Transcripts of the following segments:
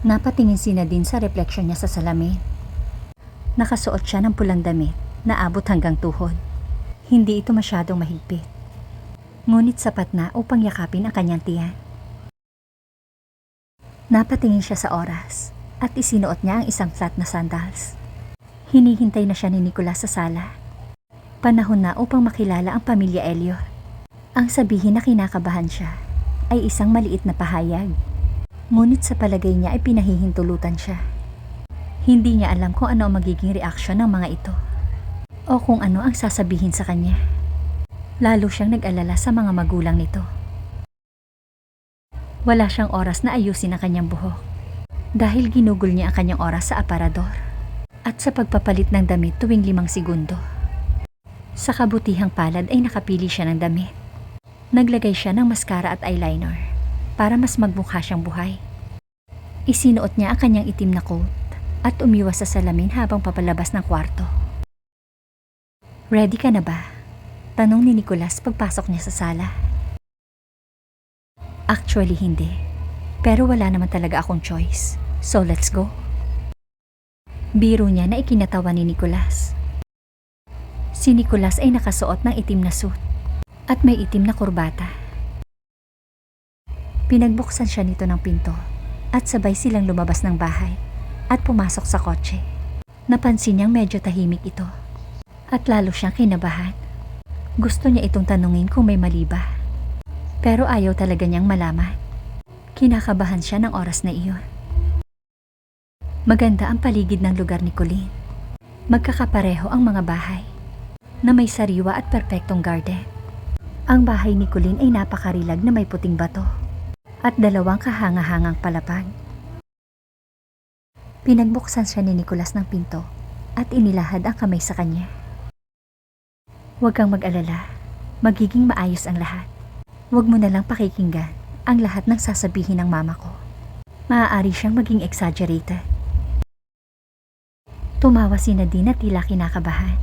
Napatingin si Nadine sa refleksyon niya sa salamin. Nakasuot siya ng pulang damit na abot hanggang tuhod. Hindi ito masyadong mahigpit. Ngunit sapat na upang yakapin ang kanyang tiyan. Napatingin siya sa oras at isinuot niya ang isang flat na sandals. Hinihintay na siya ni Nicolas sa sala. Panahon na upang makilala ang pamilya Elliot. Ang sabihin na kinakabahan siya ay isang maliit na pahayag. Ngunit sa palagay niya ay pinahihintulutan siya. Hindi niya alam kung ano ang magiging reaksyon ng mga ito. O kung ano ang sasabihin sa kanya. Lalo siyang nag-alala sa mga magulang nito. Wala siyang oras na ayusin ang kanyang buhok. Dahil ginugol niya ang kanyang oras sa aparador. At sa pagpapalit ng damit tuwing limang segundo. Sa kabutihang palad ay nakapili siya ng damit. Naglagay siya ng mascara at eyeliner para mas magmukha siyang buhay. Isinuot niya ang kanyang itim na coat at umiwas sa salamin habang papalabas ng kwarto. Ready ka na ba? Tanong ni Nicolas pagpasok niya sa sala. Actually hindi. Pero wala naman talaga akong choice. So let's go. Biro niya na ikinatawa ni Nicolas. Si Nicolas ay nakasuot ng itim na suit at may itim na kurbata. Pinagbuksan siya nito ng pinto at sabay silang lumabas ng bahay at pumasok sa kotse. Napansin niyang medyo tahimik ito at lalo siyang kinabahan. Gusto niya itong tanungin kung may mali ba. Pero ayaw talaga niyang malaman. Kinakabahan siya ng oras na iyon. Maganda ang paligid ng lugar ni Colleen. Magkakapareho ang mga bahay na may sariwa at perpektong garden. Ang bahay ni Colleen ay napakarilag na may puting bato at dalawang kahanga-hangang palapag. Pinagbuksan siya ni Nicolas ng pinto at inilahad ang kamay sa kanya. Huwag kang mag-alala, magiging maayos ang lahat. Huwag mo na lang pakikinggan ang lahat ng sasabihin ng mama ko. Maaari siyang maging exaggerated. Tumawa si Nadine at tila kinakabahan.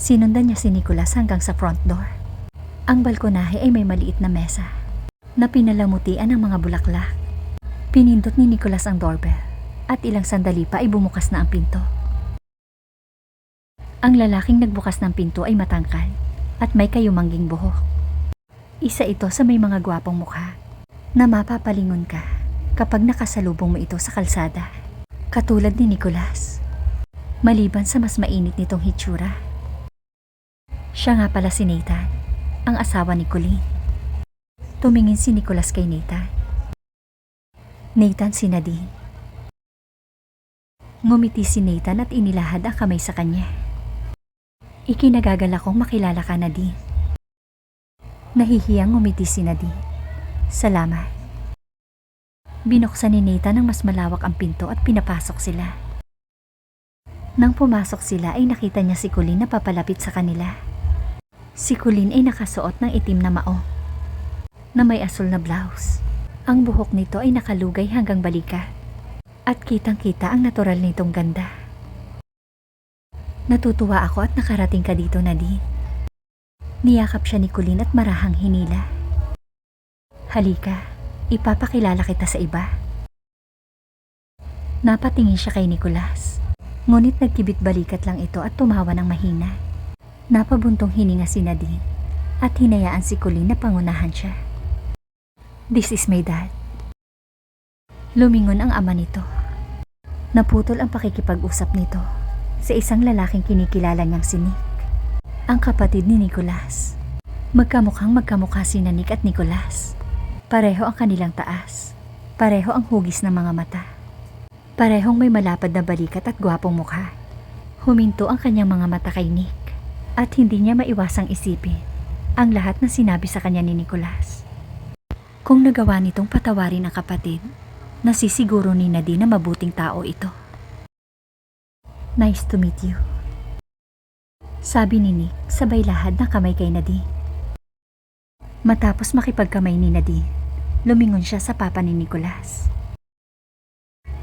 Sinundan niya si Nicolas hanggang sa front door. Ang balkonahe ay may maliit na mesa na pinalamutian ng mga bulaklak. Pinindot ni Nicolas ang doorbell at ilang sandali pa ay bumukas na ang pinto. Ang lalaking nagbukas ng pinto ay matangkad at may kayumangging buhok. Isa ito sa may mga gwapong mukha na mapapalingon ka kapag nakasalubong mo ito sa kalsada. Katulad ni Nicolas. Maliban sa mas mainit nitong hitsura. Siya nga pala si Nathan, ang asawa ni Colleen. Tumingin si Nicolas kay Nathan. Nathan si Nadine. Ngumiti si Nathan at inilahad ang kamay sa kanya. Ikinagagala kong makilala ka Nadine. Nahihiyang ngumiti si Nadine. Salamat. Binuksan ni Nathan ng mas malawak ang pinto at pinapasok sila. Nang pumasok sila ay nakita niya si Colleen na papalapit sa kanila. Si Colleen ay nakasuot ng itim na mao na may asul na blouse. Ang buhok nito ay nakalugay hanggang balika at kitang-kita ang natural nitong ganda. Natutuwa ako at nakarating ka dito, Nadine. Niyakap siya ni Colleen at marahang hinila. Halika, ipapakilala kita sa iba. Napatingin siya kay Nicolas. Ngunit nagkibit balikat lang ito at tumawa ng mahina. Napabuntong hininga si Nadine at hinayaan si Colleen na pangunahan siya. This is my dad. Lumingon ang ama nito. Naputol ang pakikipag-usap nito sa isang lalaking kinikilala niyang si Nick. Ang kapatid ni Nicolas. Magkamukhang magkamukha si Nick at Nicolas. Pareho ang kanilang taas. Pareho ang hugis ng mga mata. Parehong may malapad na balikat at gwapong mukha. Huminto ang kanyang mga mata kay Nick at hindi niya maiwasang isipin ang lahat na sinabi sa kanya ni Nicolas. Kung nagawa nitong patawarin ang kapatid, nasisiguro ni Nadine na mabuting tao ito. Nice to meet you. Sabi ni Nick sabay lahad ng kamay kay Nadine. Matapos makipagkamay ni Nadine, lumingon siya sa papa ni Nicolas.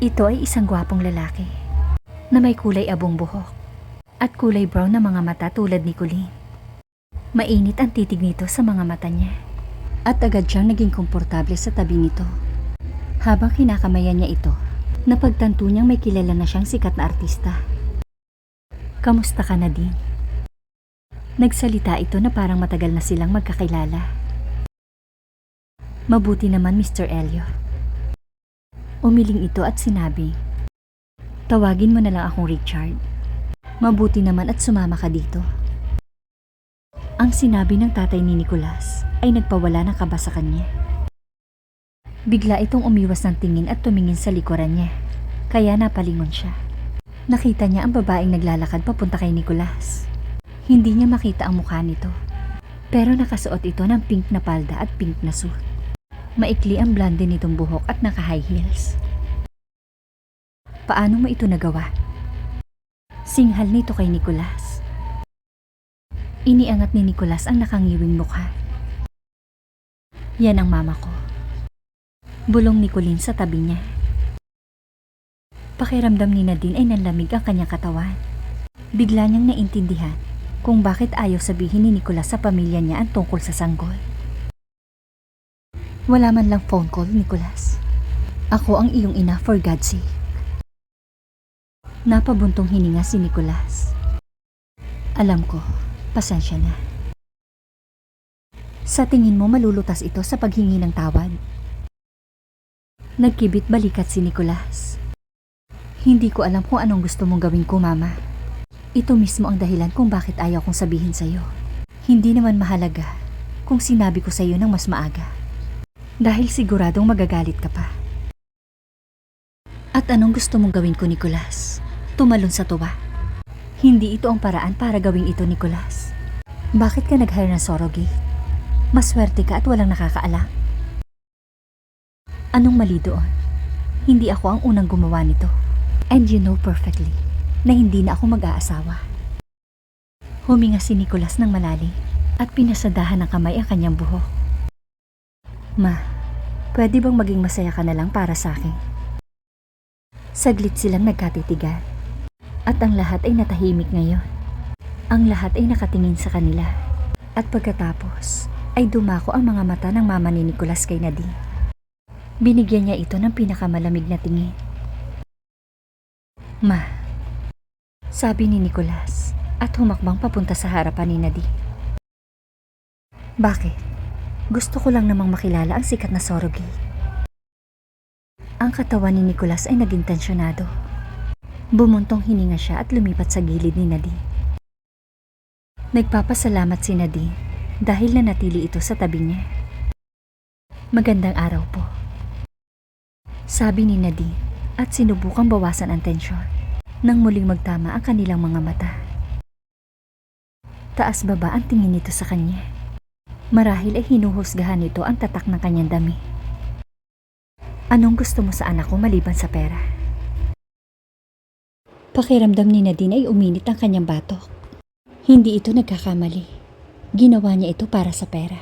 Ito ay isang gwapong lalaki na may kulay abong buhok at kulay brown na mga mata tulad ni Colleen. Mainit ang titig nito sa mga mata niya at agad siyang naging komportable sa tabi nito. Habang kinakamayan niya ito, napagtanto niyang may kilala na siyang sikat na artista. Kamusta ka na din? Nagsalita ito na parang matagal na silang magkakilala. Mabuti naman Mr. Elliot. Umiling ito at sinabi, Tawagin mo na lang akong Richard. Mabuti naman at sumama ka dito. Ang sinabi ng tatay ni Nicolas ay nagpawala ng kaba sa kanya. Bigla itong umiwas ng tingin at tumingin sa likuran niya. Kaya napalingon siya. Nakita niya ang babaeng naglalakad papunta kay Nicolas. Hindi niya makita ang mukha nito. Pero nakasuot ito ng pink na palda at pink na suit. Maikli ang blonde nitong buhok at naka-high heels. Paano mo ito nagawa? Singhal nito kay Nicolas. Iniangat ni Nicolas ang nakangiwing mukha. Yan ang mama ko. Bulong ni Colleen sa tabi niya. Pakiramdam ni Nadine ay nanlamig ang kanyang katawan. Bigla niyang naintindihan kung bakit ayaw sabihin ni Nicolas sa pamilya niya ang tungkol sa sanggol. Wala man lang phone call, Nicolas. Ako ang iyong ina for God's sake. Napabuntong hininga si Nicolas. Alam ko, pasensya na. Sa tingin mo malulutas ito sa paghingi ng tawad? Nagkibit balikat si Nicolas. Hindi ko alam kung anong gusto mong gawin ko, Mama. Ito mismo ang dahilan kung bakit ayaw kong sabihin sa'yo. Hindi naman mahalaga kung sinabi ko sa'yo ng mas maaga. Dahil siguradong magagalit ka pa. At anong gusto mong gawin ko, Nicolas? Tumalon sa tuwa. Hindi ito ang paraan para gawing ito, Nicolas. Bakit ka nag-hire ng surrogate? Maswerte ka at walang nakakaalam. Anong mali doon? Hindi ako ang unang gumawa nito. And you know perfectly na hindi na ako mag-aasawa. Huminga si Nicolas ng malalim at pinasadahan ng kamay ang kanyang buhok. Ma, pwede bang maging masaya ka na lang para sa akin? Saglit silang nagkatitigan at ang lahat ay natahimik ngayon. Ang lahat ay nakatingin sa kanila at pagkatapos ay dumako ang mga mata ng mama ni Nicolas kay Nadine. Binigyan niya ito ng pinakamalamig na tingin. Ma, sabi ni Nicolas at humakbang papunta sa harapan ni Nadine. Bakit? Gusto ko lang namang makilala ang sikat na surrogate. Ang katawan ni Nicolas ay naging tensyonado. Bumuntong hininga siya at lumipat sa gilid ni Nadine. Nagpapasalamat si Nadine dahil nanatili ito sa tabi niya. Magandang araw po. Sabi ni Nadine at sinubukang bawasan ang tensyon nang muling magtama ang kanilang mga mata. Taas baba ang tingin nito sa kanya. Marahil ay hinuhusgahan nito ang tatak ng kanyang dami. Anong gusto mo sa anak ko maliban sa pera? Pakiramdam ni Nadine ay uminit ang kanyang batok. Hindi ito nagkakamali. Ginawa niya ito para sa pera.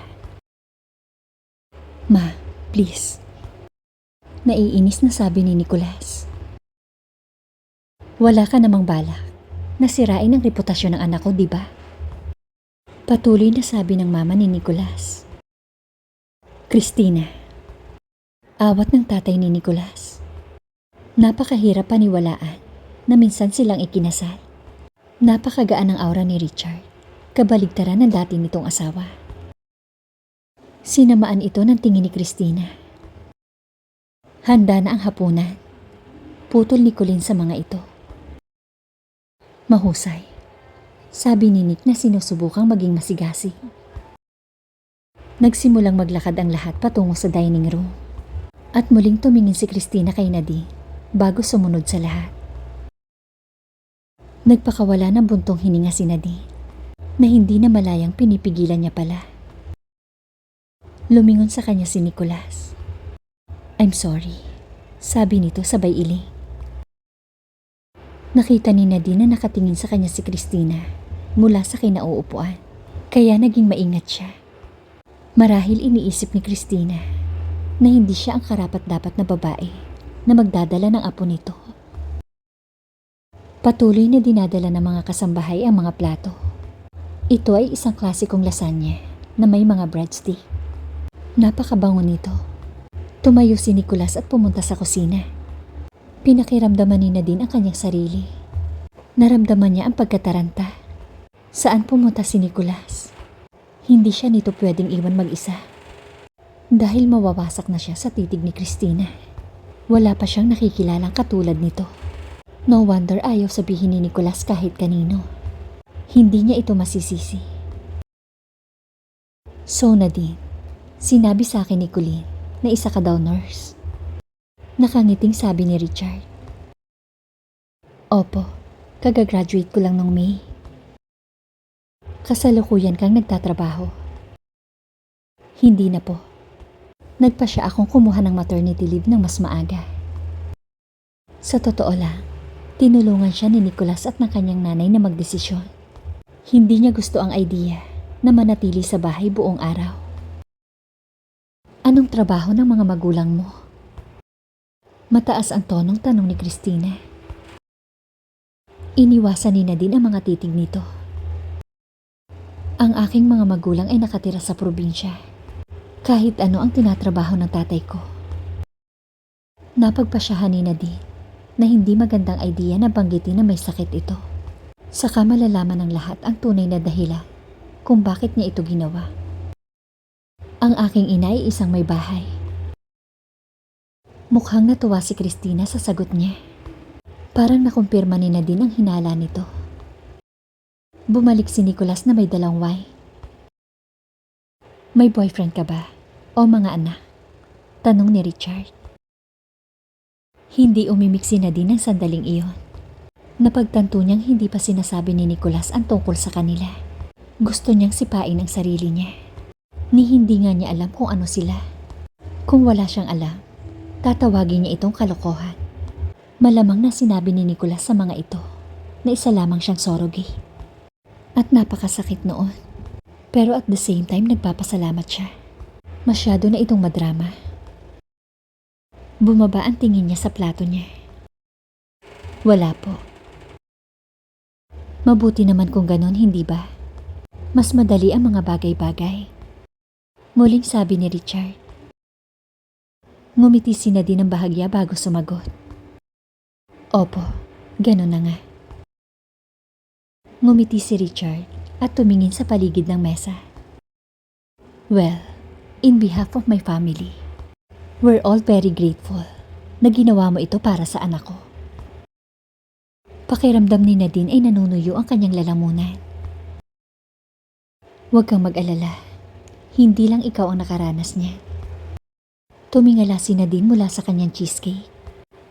Ma, please. Naiinis na sabi ni Nicolas. Wala ka namang balak. Nasirain ang reputasyon ng anak ko, di ba? Patuloy na sabi ng mama ni Nicolas. Christina. Awat ng tatay ni Nicolas. Napakahirap paniwalaan na minsan silang ikinasal. Napakagaan ng aura ni Richard. Kabaligtaran ng dati nitong asawa. Sinamaan ito ng tingin ni Christina. Handa na ang hapunan. Putol ni Colleen sa mga ito. Mahusay. Sabi ni Nick na sinusubukang maging masigasi. Nagsimulang maglakad ang lahat patungo sa dining room. At muling tumingin si Christina kay Nadine bago sumunod sa lahat. Nagpakawala ng buntong hininga si Nadine na hindi na malayang pinipigilan niya pala. Lumingon sa kanya si Nicolas. I'm sorry, sabi nito sabay iling. Nakita ni Nadine na nakatingin sa kanya si Christina mula sa kinauupuan, kaya naging maingat siya. Marahil iniisip ni Christina na hindi siya ang karapat-dapat na babae na magdadala ng apo nito. Patuloy na dinadala ng mga kasambahay ang mga plato. Ito ay isang klasikong lasagna na may mga breadstick. Napakabango nito. Tumayo si Nicolas at pumunta sa kusina. Pinakiramdaman ni Nadine ang kanyang sarili. Naramdaman niya ang pagkataranta. Saan pumunta si Nicolas? Hindi siya nito pwedeng iwan mag-isa. Dahil mawawasak na siya sa titig ni Christina. Wala pa siyang nakikilalang katulad nito. No wonder ayaw sabihin ni Nicolas kahit kanino. Hindi niya ito masisisi. So Nadine, sinabi sa akin ni Colleen na isa ka daw nurse. Nakangiting sabi ni Richard. Opo, kagagraduate ko lang nung May. Kasalukuyan kang nagtatrabaho. Hindi na po. Nagpa siya akong kumuha ng maternity leave ng mas maaga. Sa totoo lang, tinulungan siya ni Nicholas at ng kanyang nanay na magdesisyon. Hindi niya gusto ang idea na manatili sa bahay buong araw. Anong trabaho ng mga magulang mo? Mataas ang tonong tanong ni Christina. Iniwasan ni Nadine ang mga titig nito. Ang aking mga magulang ay nakatira sa probinsya. Kahit ano ang tinatrabaho ng tatay ko. Napagpasyahan ni Nadine na hindi magandang idea na banggitin na may sakit ito. Saka malalaman ng lahat ang tunay na dahilan kung bakit niya ito ginawa. Ang aking ina ay isang may bahay. Mukhang natuwa si Christina sa sagot niya. Parang nakumpirma ni Nadine ang hinala nito. Bumalik si Nicholas na may dalang wine. May boyfriend ka ba? O mga anak? Tanong ni Richard. Hindi umimik si Nadine ng sandaling iyon. Napagtanto niyang hindi pa sinasabi ni Nicholas ang tungkol sa kanila. Gusto niyang sipain ang sarili niya. Ni hindi nga niya alam kung ano sila. Kung wala siyang alam, tatawagin niya itong kalokohan. Malamang na sinabi ni Nicholas sa mga ito na isa lamang siyang surrogate. At napakasakit noon. Pero at the same time nagpapasalamat siya. Masyado na itong madrama. Bumaba ang tingin niya sa plato niya. Wala po. Mabuti naman kung ganon, hindi ba? Mas madali ang mga bagay-bagay. Muling sabi ni Richard. Ngumiti si Nadine ng bahagya bago sumagot. Opo, ganon na nga. Ngumiti si Richard at tumingin sa paligid ng mesa. Well, in behalf of my family, we're all very grateful na ginawa mo ito para sa anak ko. Pakiramdam ni Nadine ay nanunuyo ang kanyang lalamunan. Huwag kang mag-alala. Hindi lang ikaw ang nakaranas niya. Tumingala si Nadine mula sa kanyang cheesecake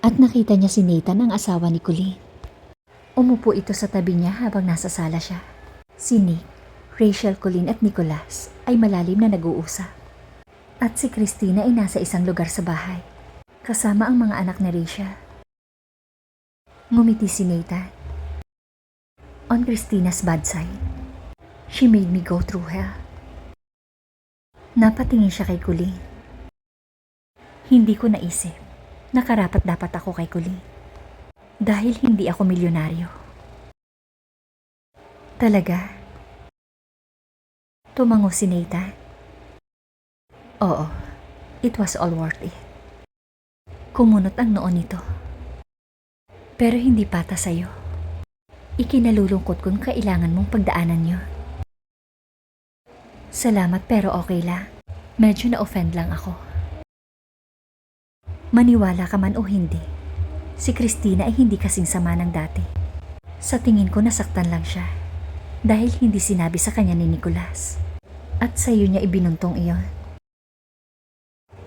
at nakita niya si Nathan ang asawa ni Colleen. Umupo ito sa tabi niya habang nasa sala siya. Si Nick, Rachel, Colleen at Nicholas ay malalim na nag-uusap. At si Christina ay nasa isang lugar sa bahay, kasama ang mga anak ni Rachel. Ngumiti si Nathan. On Christina's bad side, she made me go through hell. Napatingin siya kay Colleen. Hindi ko naisip na karapat dapat ako kay Colleen. Dahil hindi ako milyonaryo. Talaga? Tumango si Nathan. Oo, it was all worth it. Kumunot ang noon nito. Pero hindi pata sa'yo. Ikinalulungkot kung kailangan mong pagdaanan yun. Salamat pero okay lang. Medyo na-offend lang ako. Maniwala ka man o hindi, si Christina ay hindi kasing sama ng dati. Sa tingin ko nasaktan lang siya dahil hindi sinabi sa kanya ni Nicolas. At sa iyo niya ibinuntong iyon.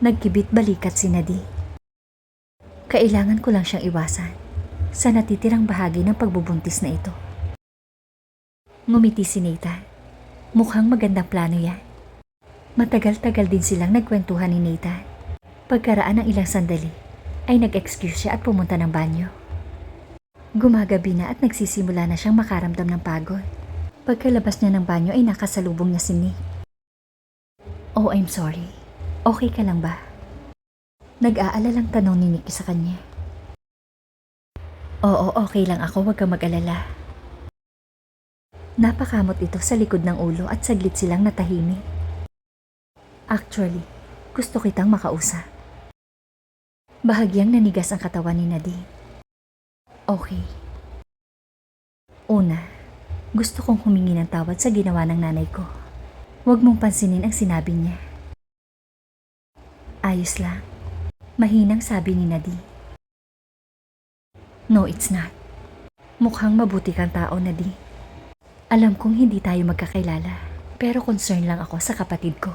Nagkibit balikat si Nadine. Kailangan ko lang siyang iwasan sa natitirang bahagi ng pagbubuntis na ito. Ngumiti si Nathan. Mukhang magandang plano yan. Matagal-tagal din silang nagkwentuhan ni Nathan. Pagkaraan ng ilang sandali, ay nag-excuse siya at pumunta ng banyo. Gumagabi na at nagsisimula na siyang makaramdam ng pagod. Pagkalabas niya ng banyo ay nakasalubong niya si Nick. Oh, I'm sorry. Okay ka lang ba? Nag-aalalang tanong ni Nick sa kanya. Oo, okay lang ako. Huwag kang mag-alala. Napakamot ito sa likod ng ulo at saglit silang natahimik. Actually, gusto kitang makausap. Bahagyang nanigas ang katawan ni Nadine. Okay. Una, gusto kong humingi ng tawad sa ginawa ng nanay ko. Huwag mong pansinin ang sinabi niya. Ayos lang. Mahinang sabi ni Nadine. No, it's not. Mukhang mabuti kang tao, Nadine. Alam kong hindi tayo magkakailala, pero concern lang ako sa kapatid ko.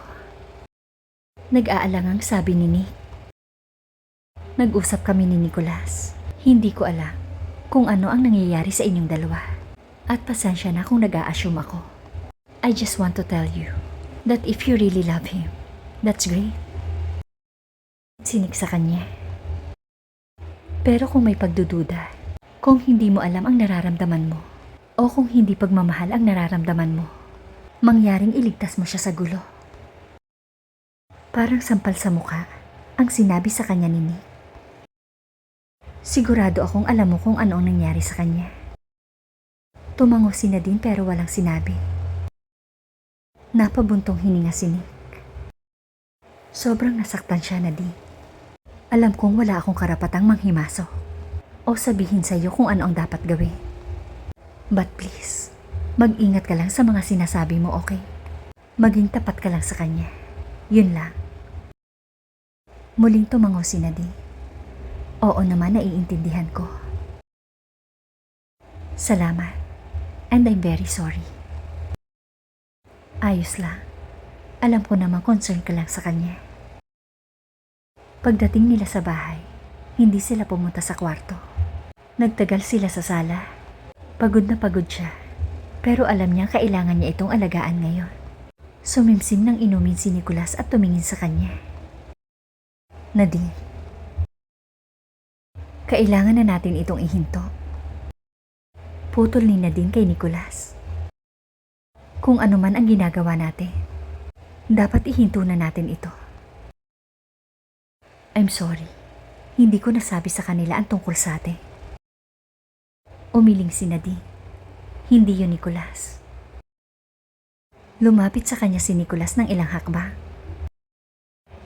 Nag-aalangang sabi ni Nick. Nag-usap kami ni Nicolas. Hindi ko alam kung ano ang nangyayari sa inyong dalawa. At pasensya na kung nag-a-assume ako. I just want to tell you that if you really love him, that's great. Sinik sa kanya. Pero kung may pagdududa, kung hindi mo alam ang nararamdaman mo, o kung hindi pagmamahal ang nararamdaman mo, mangyaring iligtas mo siya sa gulo. Parang sampal sa mukha ang sinabi sa kanya ni Nick. Sigurado akong alam mo kung ano ang nangyari sa kanya. Tumango si Nadine pero walang sinabi. Napabuntong hininga si Nick. Sobrang nasaktan siya, Nadine. Alam kong wala akong karapatang manghimaso o sabihin sa iyo kung ano ang dapat gawin. But please, mag-ingat ka lang sa mga sinasabi mo, okay? Maging tapat ka lang sa kanya. Yun lang. Muling tumango si Nadine. Oo naman, naiintindihan ko. Salamat. And I'm very sorry. Ayos lang. Alam ko naman concern ka lang sa kanya. Pagdating nila sa bahay, hindi sila pumunta sa kwarto. Nagtagal sila sa sala. Pagod na pagod siya. Pero alam niya kailangan niya itong alagaan ngayon. Sumimsim ng inumin si Nicolas at tumingin sa kanya. Nadine, kailangan na natin itong ihinto. Putol ni Nadine kay Nicolas. Kung ano man ang ginagawa natin, dapat ihinto na natin ito. I'm sorry. Hindi ko nasabi sa kanila ang tungkol sa atin. Umiling si Nadine. Hindi yun Nicolas. Lumapit sa kanya si Nicolas ng ilang hakbang.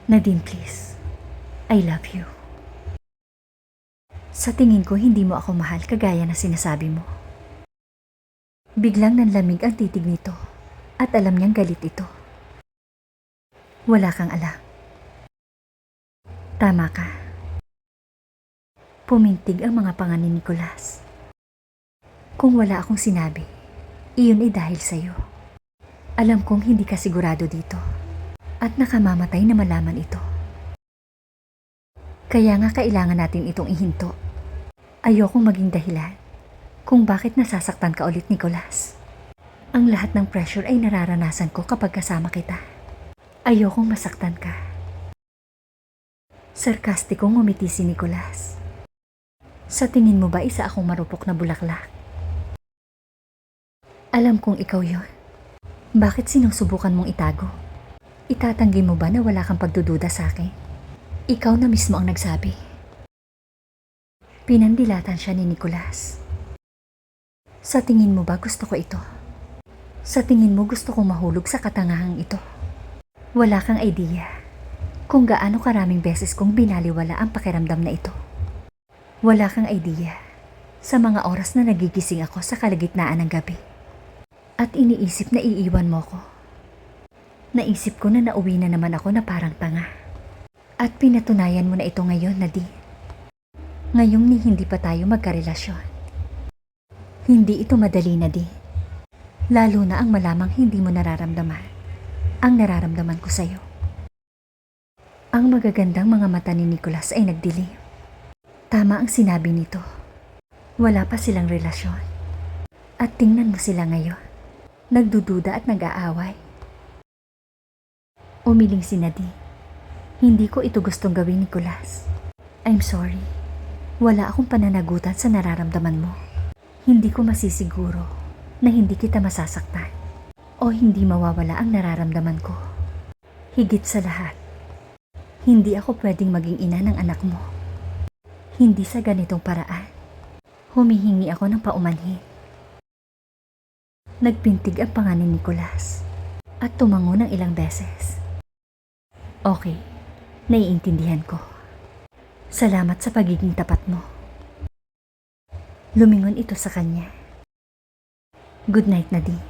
Nadine, please. I love you. Sa tingin ko, hindi mo ako mahal kagaya na sinasabi mo. Biglang nanlamig ang titig nito at alam niyang galit ito. Wala kang alam. Tama ka. Pumintig ang mga panga ni Nicolas. Kung wala akong sinabi, iyon ay dahil sa'yo. Alam kong hindi ka sigurado dito at nakamamatay na malaman ito. Kaya nga kailangan natin itong ihinto. Ayokong maging dahilan kung bakit nasasaktan ka ulit, Nicolas. Ang lahat ng pressure ay nararanasan ko kapag kasama kita. Ayokong masaktan ka. Sarkastikong ngumiti si Nicolas. Sa tingin mo ba isa akong marupok na bulaklak? Alam kong ikaw yon. Bakit sinusubukan mong itago? Itatanggi mo ba na wala kang pagdududa sa akin? Ikaw na mismo ang nagsabi. Pinandilatan siya ni Nicolas. Sa tingin mo ba gusto ko ito? Sa tingin mo gusto kong mahulog sa katangahang ito? Wala kang idea kung gaano karaming beses kong binaliwala ang pakiramdam na ito. Wala kang idea sa mga oras na nagigising ako sa kalagitnaan ng gabi. At iniisip na iiwan mo ko. Naisip ko na nauwi na naman ako na parang tanga. At pinatunayan mo na ito ngayon, Nadine. Ngayong ni hindi pa tayo magkarelasyon. Hindi ito madali, Nadine. Lalo na ang malamang hindi mo nararamdaman ang nararamdaman ko sa'yo. Ang magagandang mga mata ni Nicholas ay nagdilim. Tama ang sinabi nito. Wala pa silang relasyon. At tingnan mo sila ngayon. Nagdududa at nag-aaway. Umiling si Nadine. Hindi ko ito gustong gawin, Nicholas. I'm sorry. Wala akong pananagutan sa nararamdaman mo. Hindi ko masisiguro na hindi kita masasaktan o hindi mawawala ang nararamdaman ko. Higit sa lahat, hindi ako pwedeng maging ina ng anak mo. Hindi sa ganitong paraan. Humihingi ako ng paumanhin. Nagpintig ang panganin ni Nicolas at tumango ng ilang beses. Okay, naiintindihan ko. Salamat sa pagiging tapat mo. Lumingon ito sa kanya. Good night, Nadine.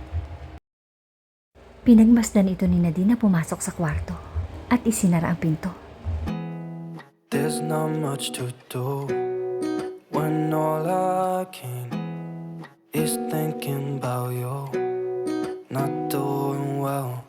Pinagmasdan ito ni Nadine na pumasok sa kwarto at isinara ang pinto. There's not much to do when all I can is thinking about you, not doing well.